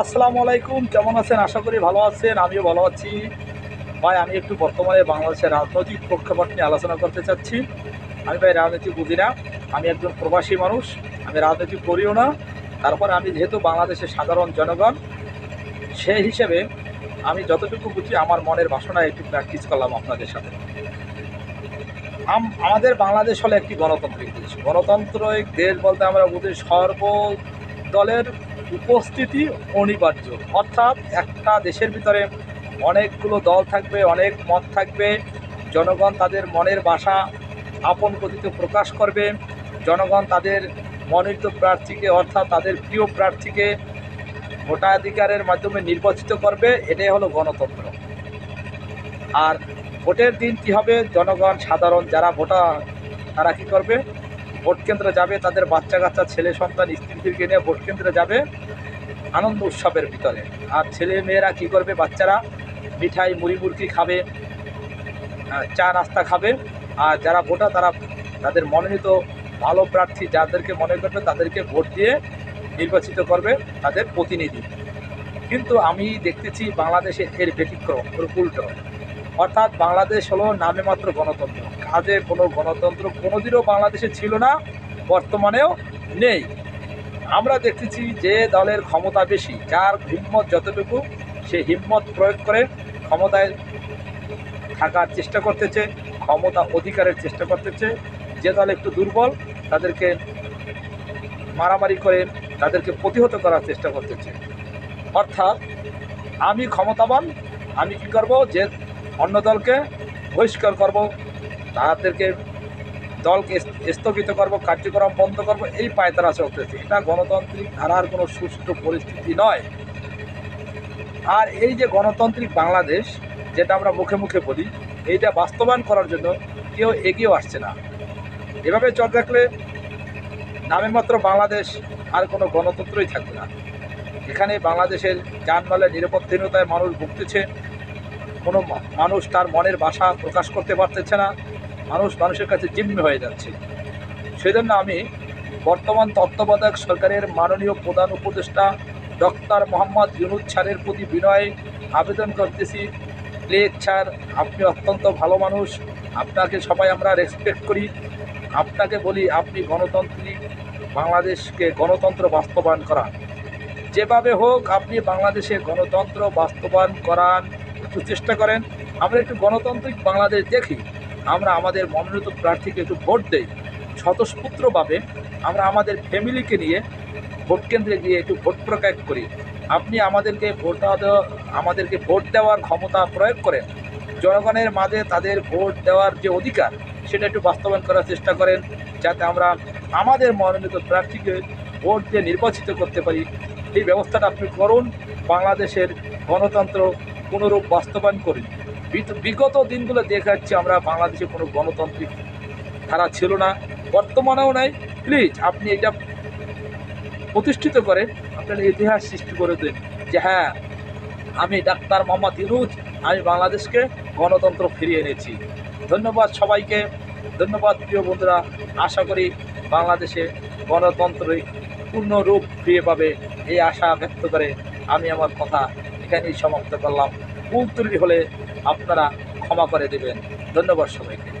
আসসালামু আলাইকুম, কেমন আছেন? আশা করি ভালো আছেন, আমিও ভালো আছি। ভাই, আমি একটু বর্তমানে বাংলাদেশের রাজনৈতিক প্রেক্ষাপট নিয়ে আলোচনা করতে চাচ্ছি। আমি ভাই, রাজনীতি বুঝি না। আমি একজন প্রবাসী মানুষ, আমি রাজনীতি করিও না। তারপর আমি যেহেতু বাংলাদেশের সাধারণ জনগণ সেই হিসেবে আমি যতটুকু বুঝি আমার মনের বাসনা একটু প্র্যাকটিস করলাম আপনাদের সাথে। আম- আমাদের বাংলাদেশ হলো একটি গণতান্ত্রিক দেশ। গণতান্ত্রিক দেশ বলতে আমরা বুঝি সর্ব দলের উপস্থিতি অনিবার্য। অর্থাৎ একটা দেশের ভিতরে অনেকগুলো দল থাকবে, অনেক মত থাকবে। জনগণ তাদের মনের বাসা আপন গতিতে প্রকাশ করবে। জনগণ তাদের মনোনীত প্রার্থীকে, অর্থাৎ তাদের প্রিয় প্রার্থীকে ভোটাধিকারের মাধ্যমে নির্বাচিত করবে, এটাই হলো গণতন্ত্র। আর ভোটের দিন কী হবে? জনগণ, সাধারণ যারা ভোটার, তারা কী করবে? ভোট কেন্দ্রে যাবে, তাদের বাচ্চা কাচ্চা, ছেলে সন্তান, স্ত্রীদেরকে নিয়ে ভোট কেন্দ্রে যাবে আনন্দ উৎসবের ভিতরে। আর ছেলে মেয়েরা কী করবে? বাচ্চারা মিঠাই, মুড়ি মুরগি খাবে চা, নাস্তা খাবে। আর যারা ভোটার, তারা তাদের মনোনীত ভালো প্রার্থী যাদেরকে মনে করবে, তাদেরকে ভোট দিয়ে নির্বাচিত করবে তাদের প্রতিনিধি। কিন্তু আমি দেখতেছি বাংলাদেশে এর ব্যতিক্রম উল্টো। অর্থাৎ বাংলাদেশ হলো নামে মাত্র গণতন্ত্র। কাজে কোনো গণতন্ত্র কোনোদিনও বাংলাদেশে ছিল না, বর্তমানেও নেই। আমরা দেখতেছি যে দলের ক্ষমতা বেশি, যার হিম্মত যতটুকু, সে হিম্মত প্রয়োগ করে ক্ষমতায় থাকার চেষ্টা করতেছে, ক্ষমতা অধিকারের চেষ্টা করতেছে। যে দল একটু দুর্বল, তাদেরকে মারামারি করে তাদেরকে প্রতিহত করার চেষ্টা করতেছে। অর্থাৎ আমি ক্ষমতাবান, আমি কি করব? যে অন্য দলকে বহিষ্কার করব, তাদেরকে দলকে স্থগিত করব, কার্যক্রম বন্ধ করব, এই পায়তারা চলতেছে। এটা গণতান্ত্রিক ধারার কোনো সুষ্ঠু পরিস্থিতি নয়। আর এই যে গণতান্ত্রিক বাংলাদেশ, যেটা আমরা মুখে মুখে বলি, এইটা বাস্তবায়ন করার জন্য কেউ এগিয়েও আসছে না। এভাবে চল থাকলে নামে মাত্র বাংলাদেশ আর কোনো গণতন্ত্রই থাকবে না। এখানে বাংলাদেশের যানবাহনের নিরাপত্তাহীনতায় মানুষ ভুগতেছে। কোনো মানুষ তার মনের ভাষা প্রকাশ করতে পারতেছে না। মানুষ মানুষের কাছে জিম্মি হয়ে যাচ্ছে। সেজন্য আমি বর্তমান তত্ত্বাবধায়ক সরকারের মাননীয় প্রধান উপদেষ্টা ডক্টর মোহাম্মদ ইউনুস স্যারের প্রতি বিনয় আবেদন করতেছি। প্লিজ স্যার, আপনি অত্যন্ত ভালো মানুষ। আপনাকে সবাই আমরা রেসপেক্ট করি। আপনাকে বলি, আপনি গণতান্ত্রিক বাংলাদেশকে গণতন্ত্র বাস্তবায়ন করান। যেভাবে হোক, আপনি বাংলাদেশে গণতন্ত্র বাস্তবায়ন করান। একটু চেষ্টা করেন। আমরা একটু গণতান্ত্রিক বাংলাদেশ দেখি। আমরা আমাদের মনোনীত প্রার্থীকে একটু ভোট দেই। স্বতঃস্ফূর্তভাবে আমরা আমাদের ফ্যামিলিকে নিয়ে ভোট কেন্দ্রে গিয়ে একটু ভোট প্রয়োগ করি। আপনি আমাদেরকে ভোট দেওয়া, আমাদেরকে ভোট দেওয়ার ক্ষমতা প্রয়োগ করেন। জনগণের মাঝে তাদের ভোট দেওয়ার যে অধিকার, সেটা একটু বাস্তবায়ন করার চেষ্টা করেন। যাতে আমরা আমাদের মনোনীত প্রার্থীকে ভোট দিয়ে নির্বাচিত করতে পারি। এই ব্যবস্থাটা আপনি করুন। বাংলাদেশের গণতন্ত্র পুনরূপ বাস্তবায়ন করুন। বিগত দিনগুলো দেখাচ্ছি আমরা বাংলাদেশে কোনো গণতান্ত্রিক ধারা ছিল না, বর্তমানেও নাই। প্লিজ আপনি এটা প্রতিষ্ঠিত করে আপনার ইতিহাস সৃষ্টি করে দিন যে হ্যাঁ আমি ডাক্তার মোহাম্মদ ইউনুজ আমি বাংলাদেশকে গণতন্ত্র ফিরিয়ে এনেছি। ধন্যবাদ সবাইকে, ধন্যবাদ প্রিয় বন্ধুরা। আশা করি বাংলাদেশে গণতন্ত্রের পূর্ণ রূপ ফিরে পাবে এই আশা ব্যক্ত করে আমি আমার কথা এখানেই সমাপ্ত করলাম। ভুল ত্রুটি হলে আপনারা ক্ষমা করে দেবেন। ধন্যবাদ সবাইকে।